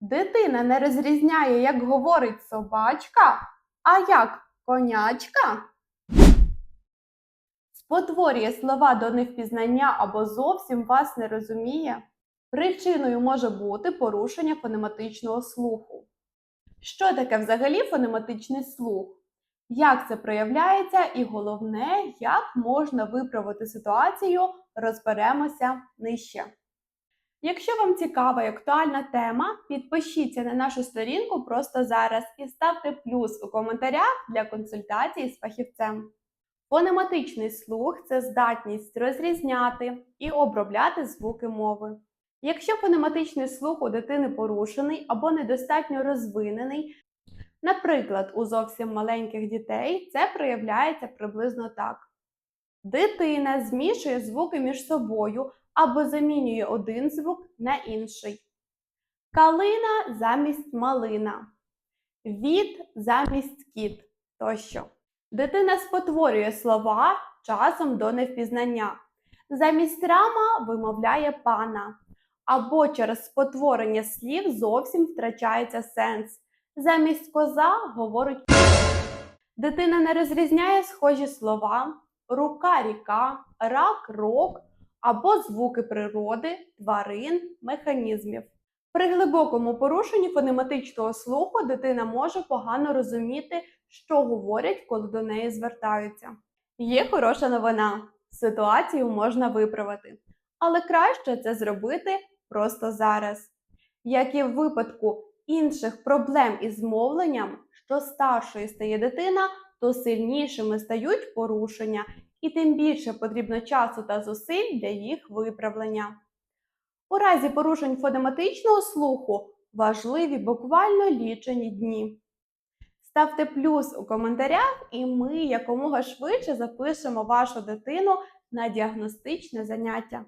Дитина не розрізняє, як говорить собачка, а як конячка. Спотворює слова до невпізнання або зовсім вас не розуміє. Причиною може бути порушення фонематичного слуху. Що таке взагалі фонематичний слух? Як це проявляється, і головне, як можна виправити ситуацію, розберемося нижче. Якщо вам цікава і актуальна тема, підпишіться на нашу сторінку просто зараз і ставте плюс у коментарях для консультації з фахівцем. Фонематичний слух це здатність розрізняти і обробляти звуки мови. Якщо фонематичний слух у дитини порушений або недостатньо розвинений, наприклад, у зовсім маленьких дітей це проявляється приблизно так: дитина змішує звуки між собою або замінює один звук на інший. Калина замість малина, від замість кіт тощо. Дитина спотворює слова часом до невпізнання. Замість рама вимовляє пана, або через спотворення слів зовсім втрачається сенс. Замість коза говорить Дитина не розрізняє схожі слова, рука ріка, рак рок або звуки природи, тварин, механізмів. При глибокому порушенні фонематичного слуху дитина може погано розуміти, що говорять, коли до неї звертаються. Є хороша новина: ситуацію можна виправити, але краще це зробити просто зараз. Як і в випадку інших проблем із мовленням, що старшою стає дитина, то сильнішими стають порушення, і тим більше потрібно часу та зусиль для їх виправлення. У разі порушень фонематичного слуху важливі буквально лічені дні. Ставте плюс у коментарях, і ми якомога швидше запишемо вашу дитину на діагностичне заняття.